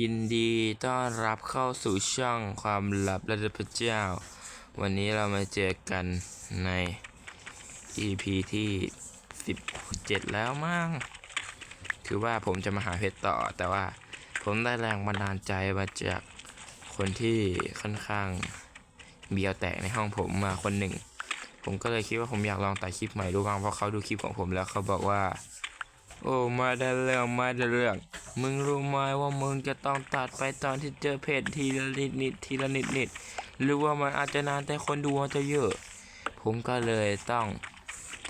ยินดีต้อนรับเข้าสู่ช่องความลับระดับพระเจ้า วันนี้เรามาเจอกันใน EP ที่ 17 แล้วมั้งคือว่าผมจะมาหาเพชรต่อ แต่ว่าผมได้แรงบันดาลใจมาจากคนที่ค่อนข้างเบียวแตกในห้องผมมาคนหนึ่ง ผมก็เลยคิดว่าผมอยากลองตัดคลิปใหม่ดูบ้างเพราะเขาดูคลิปของผมแล้วเขาบอกว่า โอ้มาได้เรื่องมาได้เรื่อง มึงรู้ไหมว่ามึงจะต้องตัดไปตอนที่เจอเพจทีละนิดนิดทีละนิดนิดหรือว่ามันอาจจะนานแต่คนดูอาจจะเยอะ ผมก็เลยต้อง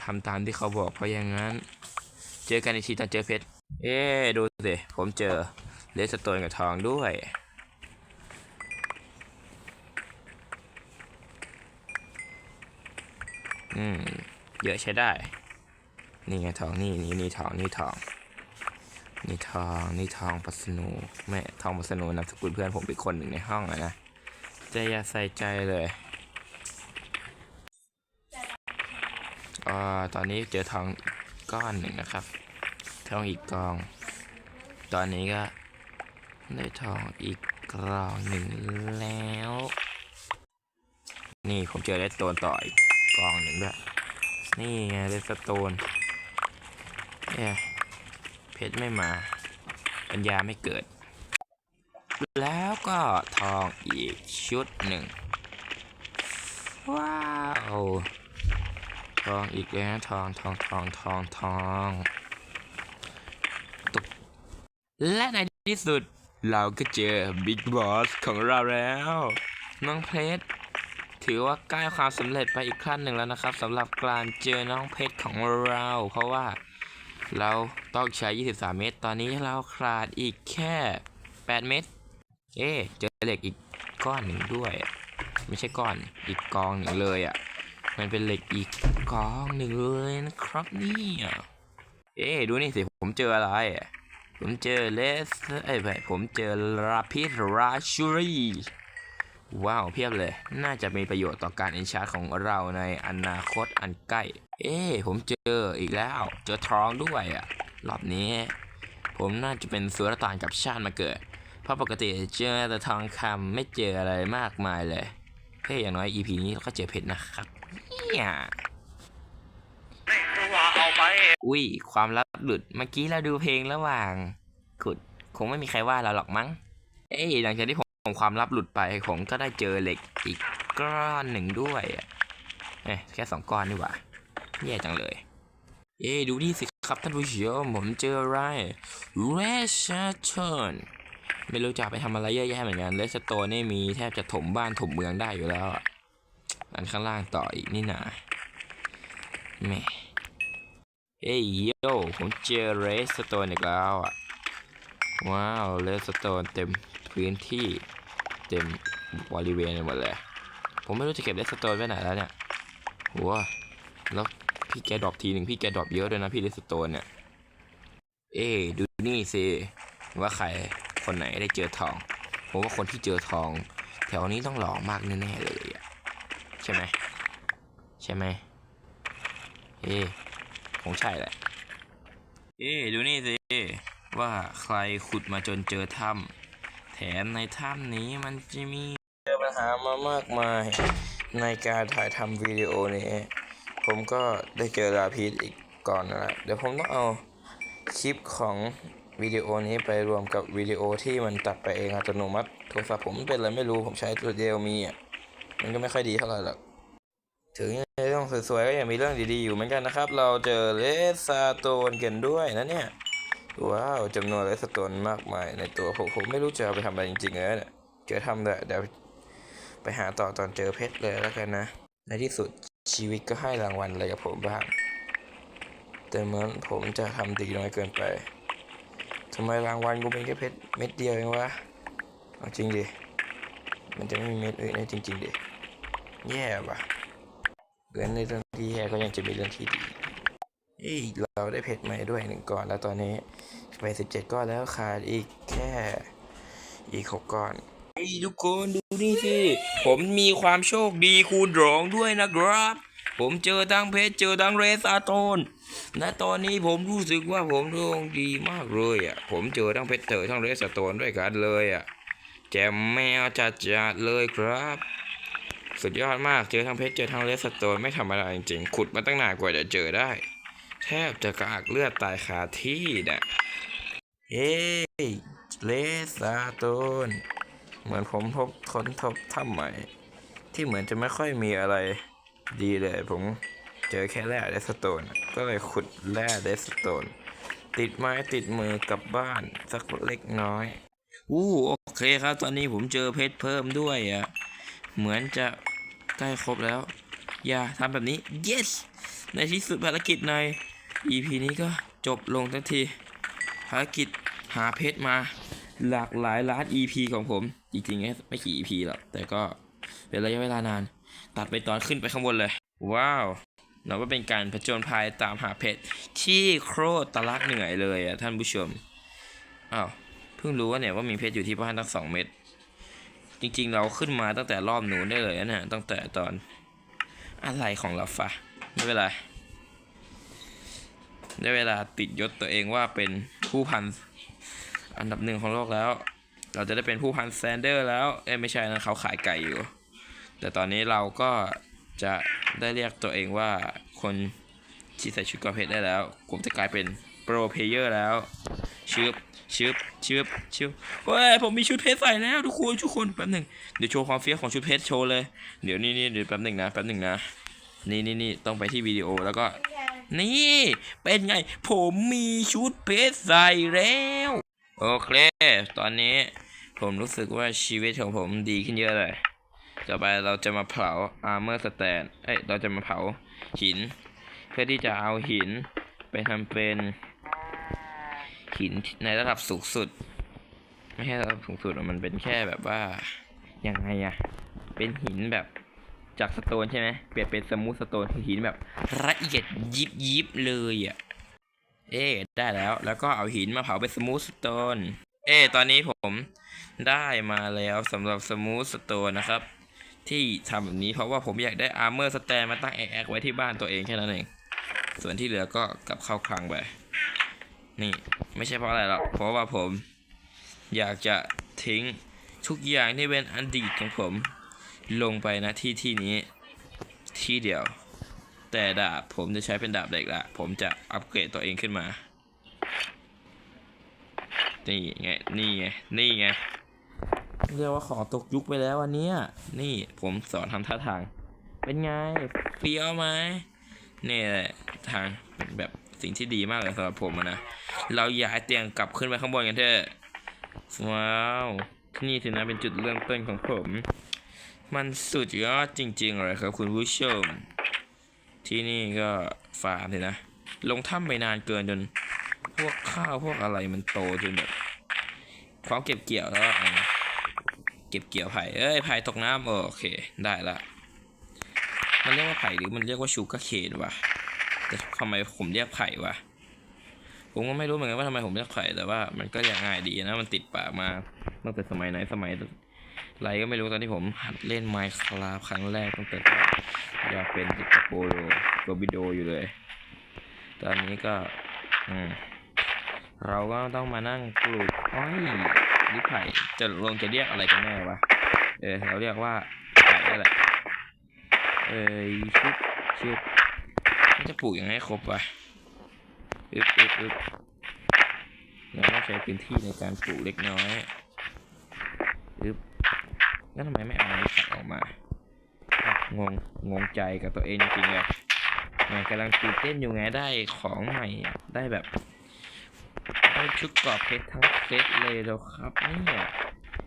ทำตามที่เขาบอกเพราะอย่างนั้น เจอกันอีกทีตอนเจอเพชรเอ๊ดูสิผมเจอเลสโตนกับทองด้วยอืมเยอะใช้ได้ นี่ไงทองนี่นี่นี่ทองนี่ทอง นี่ทองนี่ทองปัสนูแม่ทองปัสนูนามสกุลเพื่อนผมเป็นคนหนึ่งในห้องอะนะแต่อย่าใส่ใจเลยอ่าตอนนี้เจอทองก้อนหนึ่งนะครับ ทองอีกกอง ตอนนี้ก็ได้ทองอีกกรองหนึ่งแล้ว นี่ผมเจอเลสโตนต่ออีกกองหนึ่งด้วย นี่ไงเลสโตนเอ๊ะ เพชรไม่มา ปัญญาไม่เกิด แล้วก็ทองอีกชุดหนึ่ง ว้าวทองอีกแล้ว ทองทองทองทองทองตกและในที่สุดเราก็เจอบิ๊กบอสของเราแล้ว น้องเพชรถือว่าใกล้ความสำเร็จไปอีกขั้นหนึ่งแล้วนะครับสำหรับการเจอน้องเพชรของเรา เพราะว่า เราต้องใช้ 23 เมตร ตอนนี้เราขาดอีกแค่ 8 เมตร เอ๊เจอเหล็กอีกก้อนหนึ่งด้วย ไม่ใช่ก้อน อีกกองหนึ่งเลยอะ มันเป็นเหล็กอีกกองหนึ่งเลยนะครับนี่เอ๊ดูนี่สิ ผมเจออะไรอะผมเจอเลส เอ้ยไม่ผมเจอราพิสราชูรี ว้าวเพียบเลย น่าจะมีประโยชน์ต่อการเอนชาร์ของเราในอนาคตอันใกล้ เอ๊ะผมเจออีกแล้ว เจอทองด้วยอะรอบนี้ ผมน่าจะเป็นสุรต่านกับชาติมาเกิด เพราะปกติเจอแต่ทองคำไม่เจออะไรมากมายเลยเฮ้ยอย่างน้อย EP นี้เราก็เจอเพชรนะครับเนี่ยอุ้ยความลับหลุด เมื่อกี้เราดูเพลงระหว่างขุด คงไม่มีใครว่าเราหรอกมั้ง เอ้ยหลังจากที่ผม ผมความลับหลุดไปผมก็ได้เจอเหล็กอีกก้อนหนึ่งด้วยเอ้ยแค่สองก้อนนี่หว่าแย่จังเลย เอ้ยดูนี่สิครับท่านผู้ชมผมเจออะไรเรชเชนไม่รู้จะไปทำอะไรเยอะแยะเหมือนกันเลสโตนี่มีแทบจะถมบ้านถมเมืองได้อยู่แล้วอะอันข้างล่างต่ออีกนี่นาแม่เอ้ยโยผมเจอเรสโตนอีกแล้วอะว้าวเลสโตนเต็มพื้นที่ ต็มบริเวณไปหมดเลย ผมไม่รู้จะเก็บเลสโตนไว้ไหนแล้วเนี่ยหัวแล้วพี่แกดรอปทีหนึ่งพี่แกดรอปเยอะด้วยนะพี่เลสโตนเนี่ย เอ้ดูนี่สิว่าใครคนไหนได้เจอทอง ผมว่าคนที่เจอทอง แถวนี้ต้องหล่อมากแน่ๆเลยอะใช่ไหมใช่ไหมเอ้คงใช่แหละ เอ้ดูนี่สิว่าใครขุดมาจนเจอถ้ำ แถมในถ้ำนี้มันจะมีเจอปัญหามามากมายในการถ่ายทำวิดีโอนี้ ผมก็ได้เจอลาพีดอีกก่อนนะเดี๋ยวผมต้องเอาคลิปของวิดีโอนี้ไปรวมกับวิดีโอที่มันตัดไปเองอัตโนมัติโทรศัพท์ผมเป็นอะไรไม่รู้ผมใช้ตัวเดียวมีอะมันก็ไม่ค่อยดีเท่าไหร่หรอกถึงในเรื่องสวยๆก็ยังมีเรื่องดีๆอยู่เหมือนกันนะครับ เราเจอเลสซาโตนกันด้วยนะเนี่ย ว้าวจำนวนเลสโตนมากมายในตัวผมผมไม่รู้จะเอาไปทำอะไรจริงๆเลยเนี่ยเจอทำเลยเดี๋ยวไปหาต่อตอนเจอเพชรเลยแล้วกันนะ ในที่สุดชีวิตก็ให้รางวัลอะไรกับผมบ้าง แต่เหมือนผมจะทำดีน้อยเกินไปทำไมรางวัลกูเป็นแค่เพชรเม็ดเดียวเองวะเอาจริงดิ มันจะไม่มีเม็ดอื่นให้จริง ๆดิ แย่ว่ะเรื่องในเรื่องที่แย่ก็ยังจะมีเรื่องที่ดี เฮ้ยเราได้เพชรใหม่ด้วยหนึ่งก้อนแล้วตอนนี้ไปสิบเจ็ดก้อนแล้วขาดอีกแค่ อีกหกก้อนเฮ้ทุกคนดูนี่สิผมมีความโชคดีคูณร้องด้วยนะครับ ผมเจอทั้งเพชรเจอทั้งเรซาโตนและตอนนี้ผมรู้สึกว่าผมดวงดีมากเลยอะ ผมเจอทั้งเพชรเจอทั้งเรซาโตนด้วยกันเลยอะแจมแมวจัดจัดเลยครับสุดยอดมากเจอทั้งเพชรเจอทั้งเรสโตนไม่ธรรมดาจริงๆขุดมาตั้งนานกว่าจะเจอได้ แทบจะกระอักเลือดตายคาที่นะเฮ้ยเลสาโตนเหมือนผมพบค้นทบถ้ำใหม่ ที่เหมือนจะไม่ค่อยมีอะไรดีเลย ผมเจอแค่แร่เดสโตน ก็เลยขุดแร่เดสโตน ติดไม้ติดมือกลับบ้านสักเล็กน้อย อู้โอเคครับ ตอนนี้ผมเจอเพชรเพิ่มด้วยอะ เหมือนจะใกล้ครบแล้ว อย่าทำแบบนี้ yes ในที่สุดภารกิจใน EP นี้ก็จบลงทันทีภารกิจหาเพชรมาหลากหลายล้าน EP ของผม จริงๆแค่ไม่กี่ EP หรอก แต่ก็เป็นระยะเวลานาน ตัดไปตอนขึ้นไปข้างบนเลย ว้าว เราก็เป็นการผจญภัยตามหาเพชรที่โคตรตะลักเหนื่อยเลยอะท่านผู้ชม อ้าว เพิ่งรู้ว่าเนี่ยว่ามีเพชรอยู่ที่บ้านตั้งสองเม็ด จริงๆเราขึ้นมาตั้งแต่รอบหนูนได้เลยนะตั้งแต่ตอนอะไรของเราฟะไม่เป็นไร ได้เวลาติดยศตัวเองว่าเป็นผู้พันอันดับหนึ่งของโลกแล้ว เราจะได้เป็นผู้พันแซนเดอร์แล้วเอ้ไม่ใช่นะเขาขายไก่อยู่ แต่ตอนนี้เราก็จะได้เรียกตัวเองว่าคนที่ใส่ชุดกอเพชได้แล้ว ผมจะกลายเป็นโปรเพเยอร์แล้วชึบชึบชึบชึบเฮ้ยผมมีชุดเพชรใส่แล้วทุกคนทุกคนแป๊บหนึ่งเดี๋ยวโชว์ความเฟี้ยวของชุดเพชรโชว์เลย เดี๋ยวนี่นี่เดี๋ยวแป๊บหนึ่งนะแป๊บหนึ่งนะ นี่นี่นี่ต้องไปที่วิดีโอแล้วก็ นี่ เป็นไง ผมมีชุดเพชรใส่แล้ว โอเค ตอนนี้ผมรู้สึกว่าชีวิตของผมดีขึ้นเยอะเลย ต่อไปเราจะมาเผา armor stand เอ้ย เราจะมาเผาหิน เพื่อที่จะเอาหินไปทำเป็น หินในระดับสูงสุด ไม่ใช่ระดับสูงสุดมันเป็นแค่แบบว่า ยังไงอะเป็นหินแบบ จากสโตนใช่ไหมเปลี่ยนเป็นสมูทสโตนคือหินแบบละเอียดยิบยิบเลยอะเอ๊ได้แล้ว แล้วก็เอาหินมาเผาเป็นสมูทสโตน เอ๊ตอนนี้ผมได้มาแล้วสำหรับสมูทสโตนนะครับ ที่ทำแบบนี้เพราะว่าผมอยากได้อาร์เมอร์สแตนมาตั้งแอกไว้ที่บ้านตัวเองแค่นั้นเอง ส่วนที่เหลือก็กลับเข้าคลังไปนี่ไม่ใช่เพราะอะไรหรอก เพราะว่าผม อยากจะทิ้งทุกอย่างที่เป็นอดีตของผม ลงไปนะที่ที่นี้ที่เดียว แต่ดาบผมจะใช้เป็นดาบเหล็กละผมจะอัปเกรดตัวเองขึ้นมา นี่ไง นี่ไง นี่ไง เรียกว่าขอตกยุคไปแล้ววันนี้นี่ผมสอนทำท่าทาง เป็นไงเฟี้ยวไหมนี่แหละทางแบบสิ่งที่ดีมากเลยสำหรับผมนะ เราย้ายเตียงกลับขึ้นไปข้างบนกันเถอะ ว้าวที่นี่ถือนะเป็นจุดเริ่มต้นของผม มันสุดยอดจริงๆเลยครับคุณผู้ชม ที่นี่ก็ฟาร์มเลยนะ ลงถ้ำไปนานเกินจน พวกข้าวพวกอะไรมันโตจนแบบพร้อมเก็บเกี่ยวแล้วเก็บเกี่ยวไผ่เอ้ยไผ่ตกน้ำโอเค ได้ละ มันเรียกว่าไผ่หรือมันเรียกว่าชูกาเคนวะแต่ทำไมผมเรียกไผ่วะผมก็ไม่รู้เหมือนกันว่าทำไมผมเรียกไผ่แต่ว่ามันก็ยังง่ายดีนะมันติดปากมาตั้งแต่สมัยไหนสมัย ไรก็ไม่รู้ตอนที่ผมหัดเล่นไมค์คลาครั้งแรกตั้งแต่อยากเป็นติโปโลโกบิโดอยู่เลย ตอนนี้ก็อืมเราก็ต้องมานั่งปลูกอ้อยหรือไผ่จะลงจะเรียกอะไรกันแน่วะเออเราเรียกว่าไผ่นั่นแหละเอ้ยชุบชุบมันจะปลูกยังไงครบวะอึบอึบอึบเราต้องใช้พื้นที่ในการปลูกเล็กน้อย แล้วทำไมไม่เอาอันนี้ขัดออกมา งง งงใจกับตัวเองจริงๆเลยแหม่กำลังตื่นเต้นอยู่ไงได้ของใหม่ ได้แบบได้ชุดกรอบเพชรทั้งเซตเลยแล้วครับเนี่ย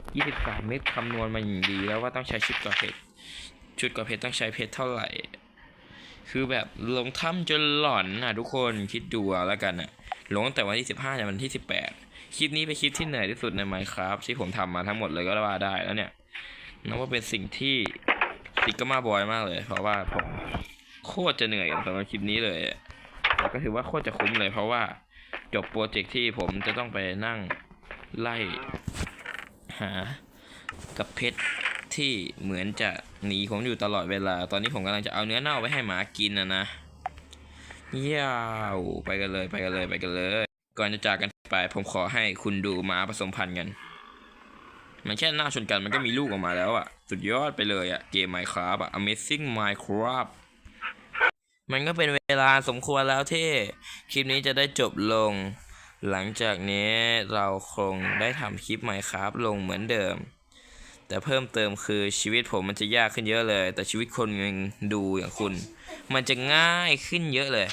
23เม็ดคำนวณมาอย่างดีแล้วว่าต้องใช้ชุดกรอบเพชร ชุดกรอบเพชรต้องใช้เพชรเท่าไหร่ คือแบบลงถ้ำจนหลอนนะทุกคนคิดดูแล้วกันนะลงตั้งแต่วันที่15เนี่ยวันที่18คลิปนี้เป็นคลิปที่เหนื่อยที่สุดใน Minecraft ที่ผมทำมาทั้งหมดเลยก็ว่าได้แล้วเนี่ย นับว่าเป็นสิ่งที่ติกก็มาบอยมากเลย เพราะว่าผมโคตรจะเหนื่อยกับสำหรับคลิปนี้เลยแต่ก็ถือว่าโคตรจะคุ้มเลย เพราะว่าจบโปรเจกต์ที่ผมจะต้องไปนั่งไล่หากับเพชรที่เหมือนจะหนีผมอยู่ตลอดเวลา ตอนนี้ผมกำลังจะเอาเนื้อเน่าไปให้หมากินนะนะยาวไปกันเลยไปกันเลยไปกันเลย ก่อนจะจากกันไปผมขอให้คุณดูหมาผสมพันธุ์กัน มันแค่หน้าชนกันมันก็มีลูกออกมาแล้วอะสุดยอดไปเลยอะเกม Minecraft อะ Amazing Minecraft มันก็เป็นเวลาสมควรแล้วที่คลิปนี้จะได้จบลง หลังจากนี้เราคงได้ทำคลิป Minecraft ลงเหมือนเดิม แต่เพิ่มเติมคือชีวิตผมมันจะยากขึ้นเยอะเลย แต่ชีวิตคนยังดูอย่างคุณ มันจะง่ายขึ้นเยอะเลย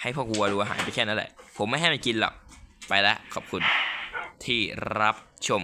ให้พวกวัวดูอาหารไปแค่นั้นแหละ ผมไม่ให้มันกินหรอก ไปล้วขอบคุณที่รับชม